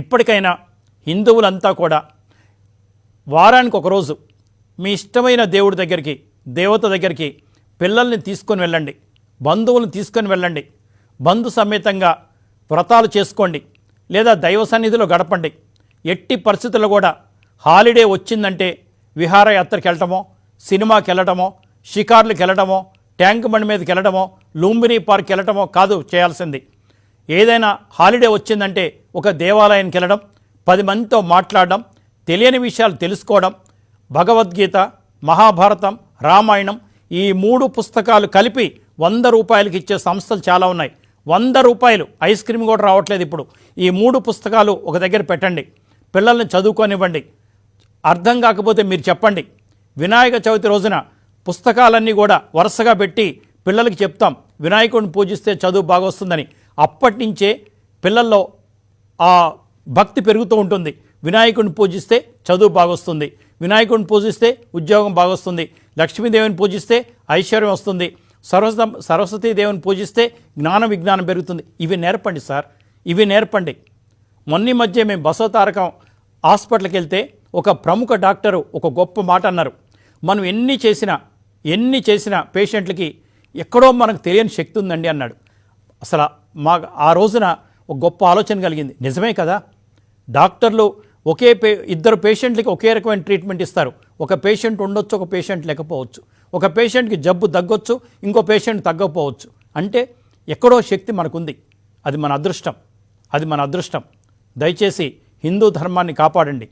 ఇప్పటికైనా హిందువులంతా కూడా వారానికి ఒకరోజు మీ ఇష్టమైన దేవుడి దగ్గరికి దేవత దగ్గరికి పిల్లల్ని తీసుకొని వెళ్ళండి బంధువులను తీసుకొని వెళ్ళండి బంధు సమేతంగా వ్రతాలు చేసుకోండి లేదా దైవ సన్నిధిలో గడపండి. ఎట్టి పరిస్థితుల్లో కూడా హాలిడే వచ్చిందంటే విహారయాత్రకి వెళ్ళటమో సినిమాకి వెళ్ళటమో షికార్లకు వెళ్ళటమో ట్యాంక్ బండి మీదకి వెళ్ళటమో లూంబినీ పార్క్ వెళ్ళటమో కాదు చేయాల్సింది. ఏదైనా హాలిడే వచ్చిందంటే ఒక దేవాలయానికి వెళ్ళడం పది మందితో మాట్లాడడం తెలియని విషయాలు తెలుసుకోవడం భగవద్గీత మహాభారతం రామాయణం ఈ మూడు పుస్తకాలు కలిపి వంద రూపాయలకి ఇచ్చే సంస్థలు చాలా ఉన్నాయి. వంద రూపాయలు ఐస్ క్రీమ్ కూడా రావట్లేదు ఇప్పుడు. ఈ మూడు పుస్తకాలు ఒక దగ్గర పెట్టండి. పిల్లల్ని చదువుకోనివ్వండి. అర్థం కాకపోతే మీరు చెప్పండి. వినాయక చవితి రోజున పుస్తకాలన్నీ కూడా వరుసగా పెట్టి పిల్లలకి చెప్తాం. వినాయకుడిని పూజిస్తే చదువు బాగా వస్తుందని అప్పటి నుంచే పిల్లల్లో ఆ భక్తి పెరుగుతూ ఉంటుంది. వినాయకుడిని పూజిస్తే చదువు బాగొస్తుంది. వినాయకుడిని పూజిస్తే ఉద్యోగం బాగొస్తుంది. లక్ష్మీదేవిని పూజిస్తే ఐశ్వర్యం వస్తుంది. సరస్వ సరస్వతీ దేవుని పూజిస్తే జ్ఞాన విజ్ఞానం పెరుగుతుంది. ఇవి నేర్పండి సార్. ఇవి నేర్పండి. మొన్న ఈ మధ్య మేము బసవతారకం హాస్పిటల్కి వెళ్తే ఒక ప్రముఖ డాక్టరు ఒక గొప్ప మాట అన్నారు. మనం ఎన్ని చేసినా ఎన్ని చేసినా పేషెంట్లకి ఎక్కడో మనకు తెలియని శక్తి ఉందండి అన్నాడు. అసలు మా ఆ రోజున ఒక గొప్ప ఆలోచన కలిగింది. నిజమే కదా? డాక్టర్లు ఒకే పే ఇద్దరు పేషెంట్లకి ఒకే రకమైన ట్రీట్మెంట్ ఇస్తారు. ఒక పేషెంట్ ఉండొచ్చు ఒక పేషెంట్ లేకపోవచ్చు. ఒక పేషెంట్కి జబ్బు తగ్గొచ్చు ఇంకో పేషెంట్ తగ్గకపోవచ్చు. అంటే ఎక్కడో శక్తి మనకుంది. అది మన అదృష్టం. అది మన అదృష్టం. దయచేసి హిందూ ధర్మాన్ని కాపాడండి.